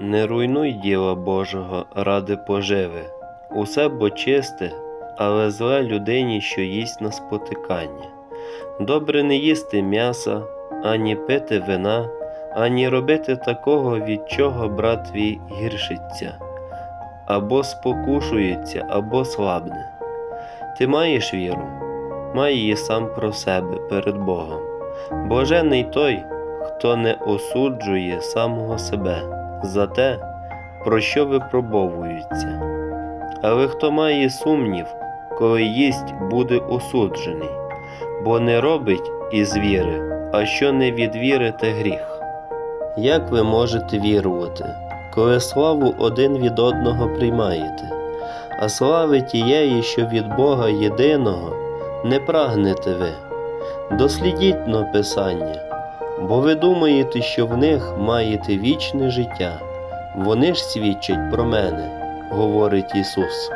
Не руйнуй діла Божого ради поживи. Усе бо чисте, але зле людині, що їсть на спотикання. Добре не їсти м'яса, ані пити вина, ані робити такого, від чого брат твій гіршиться, або спокушується, або слабне. Ти маєш віру, май її сам про себе перед Богом. Блажений той, хто не осуджує самого себе за те, про що випробовується. Але хто має сумнів, коли їсть, буде осуджений, бо не робить із віри, а що не від віри, те гріх. Як ви можете вірувати, коли славу один від одного приймаєте, а слави тієї, що від Бога єдиного, не прагнете ви? Дослідіть но Писання, бо ви думаєте, що в них маєте вічне життя. Вони ж свідчать про мене, говорить Ісус.